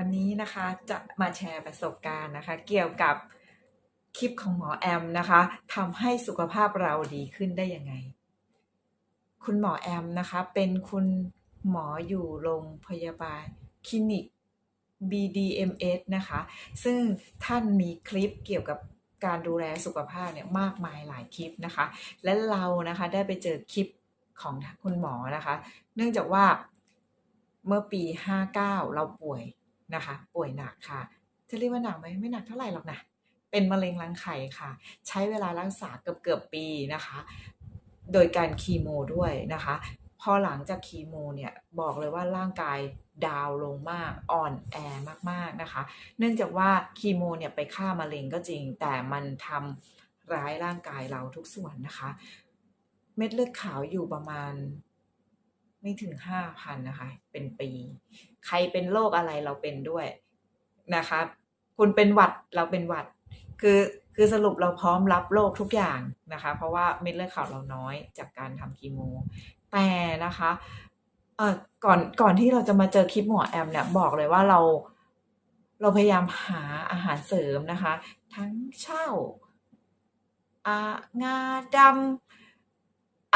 วันนี้นะคะจะมาแชร์ประสบการณ์นะคะ เกี่ยวกับคลิปของหมอแอมนะคะทำให้สุขภาพเราดีขึ้นได้ยังไง คุณหมอแอมนะคะเป็นคุณหมออยู่โรงพยาบาลคลินิก BDMS นะคะ ซึ่งท่านมีคลิปเกี่ยวกับการดูแลสุขภาพเนี่ยมากมายหลายคลิปนะคะ และเรานะคะได้ไปเจอคลิปของคุณหมอนะคะ เนื่องจากว่าเมื่อปี 59 เราป่วย นะคะ ป่วยหนักค่ะ จะเรียกว่าหนักไหมไม่หนักเท่าไหร่หรอกนะเป็นมะเร็งรังไข่ค่ะ ใช้เวลารักษาเกือบเกือบปีนะคะ โดยการคีโมด้วยนะคะ พอหลังจากคีโมเนี่ยบอกเลยว่าร่างกายดาวลงมากอ่อนแอมากๆนะคะ เนื่องจากว่าคีโมเนี่ยไปฆ่ามะเร็งก็จริง แต่มันทำร้ายร่างกายเราทุกส่วนนะคะ เม็ดเลือดขาวอยู่ประมาณ ไม่ถึงห้าพันนะคะ เป็นปี ใครเป็นโรคอะไรเราเป็นด้วยนะคะคุณเป็นหวัดเราเป็นหวัด คือคือสรุปเราพร้อมรับโรคทุกอย่างนะคะ เพราะว่าเม็ดเลือดขาวเราน้อยจากการทำคีโม แต่นะคะเออก่อนก่อนที่เราจะมาเจอคลิปหมอแอมเนี่ยบอกเลยว่าเราเราพยายามหาอาหารเสริมนะคะ ทั้งเช่าอางาดำ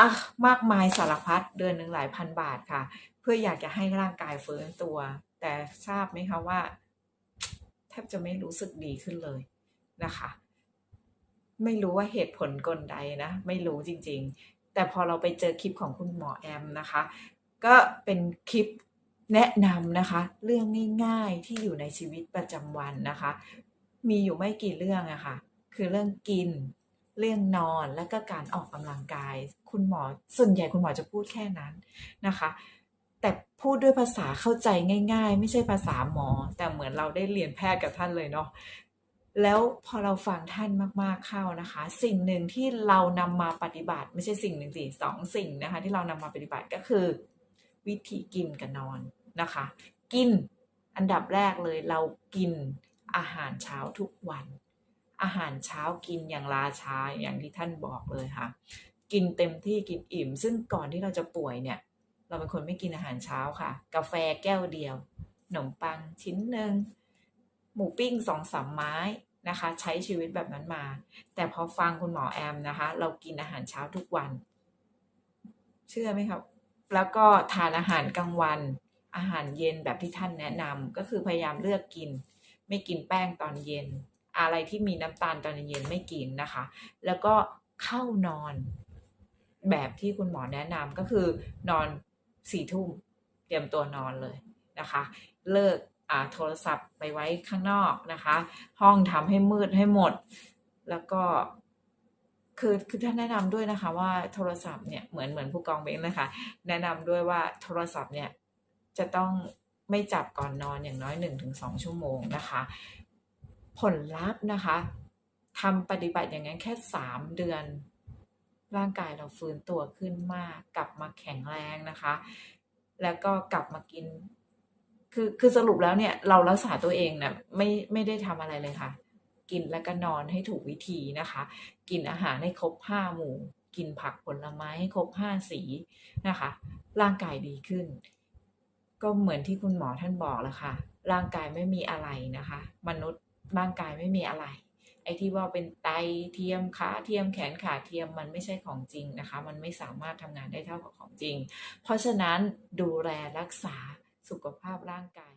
อะมากมายสารพัดเดือนหนึ่งหลายพันบาทค่ะ เพื่ออยากจะให้ร่างกายฟื้นตัว แต่ทราบไหมคะว่า แทบจะไม่รู้สึกดีขึ้นเลยนะคะ ไม่รู้ว่าเหตุผลกลใดนะ ไม่รู้จริง ๆ แต่พอเราไปเจอคลิปของคุณหมอแอมนะคะ ก็เป็นคลิปแนะนำนะคะ เรื่องง่ายๆที่อยู่ในชีวิตประจำวันนะคะ มีอยู่ไม่กี่เรื่องอะค่ะ คือเรื่องกิน เรื่องนอนและก็การออกกำลังกาย คุณหมอส่วนใหญ่คุณหมอจะพูดแค่นั้นนะคะ แต่พูดด้วยภาษาเข้าใจง่าย ๆ ไม่ใช่ภาษาหมอ แต่เหมือนเราได้เรียนแพทย์กับท่านเลยเนาะแล้วพอเราฟังท่านมากๆเข้านะคะ สิ่งหนึ่งที่เรานำมาปฏิบัติ ไม่ใช่สิ่งหนึ่งสิสองสิ่งนะคะ ที่เรานำมาปฏิบัติก็คือ วิธีกินกับนอนนะคะ กินอันดับแรกเลยเรากินอาหารเช้าทุกวัน อาหารเช้ากินอย่างราช้าอย่างที่ท่านบอกเลยค่ะ กินเต็มที่กินอิ่ม ซึ่งก่อนที่เราจะป่วยเนี่ย เราเป็นคนไม่กินอาหารเช้าค่ะ กาแฟแก้วเดียวขนมปังชิ้นหนึ่งหมูปิ้งสองสามไม้นะคะ ใช้ชีวิตแบบนั้นมา แต่พอฟังคุณหมอแอมนะคะ เรากินอาหารเช้าทุกวัน เชื่อไหมครับ แล้วก็ทานอาหารกลางวัน อาหารเย็นแบบที่ท่านแนะนำก็คือพยายามเลือกกิน ไม่กินแป้งตอนเย็น อะไรที่มีน้ำตาลตอนเย็นไม่กินนะคะ แล้วก็เข้านอนแบบที่คุณหมอแนะนำก็คือนอนสี่ทุ่มเตรียมตัวนอนเลยนะคะ เลิกอ่าโทรศัพท์ไปไว้ข้างนอกนะคะ ห้องทำให้มืดให้หมด แล้วก็คือคือท่านแนะนำด้วยนะคะว่าโทรศัพท์เนี่ยเหมือนเหมือนผู้กองเบงเลยค่ะแนะนำด้วยว่าโทรศัพท์เนี่ยจะต้องไม่จับก่อนนอนอย่างน้อยหนึ่งถึงสองชั่วโมงนะคะ ผลลัพธ์นะคะทำปฏิบัติอย่างนั้นแค่สามเดือน ร่างกายเราฟื้นตัวขึ้นมากกลับมาแข็งแรงนะคะ แล้วก็กลับมากิน คือคือสรุปแล้วเนี่ยเรารักษาตัวเองเนี่ยไม่ไม่ได้ทำอะไรเลยค่ะ กินแล้วก็นอนให้ถูกวิธีนะคะ กินอาหารให้ครบห้าหมู่ กินผักผลไม้ให้ครบห้าสีนะคะ ร่างกายดีขึ้น ก็เหมือนที่คุณหมอท่านบอกแหละค่ะ ร่างกายไม่มีอะไรนะคะ มนุษย์ ร่างกายไม่มีอะไร ไอ้ที่ว่าเป็นไตเทียมขาเทียมแขนขาเทียมมันไม่ใช่ของจริงนะคะ มันไม่สามารถทำงานได้เท่ากับของจริง เพราะฉะนั้นดูแลรักษาสุขภาพร่างกาย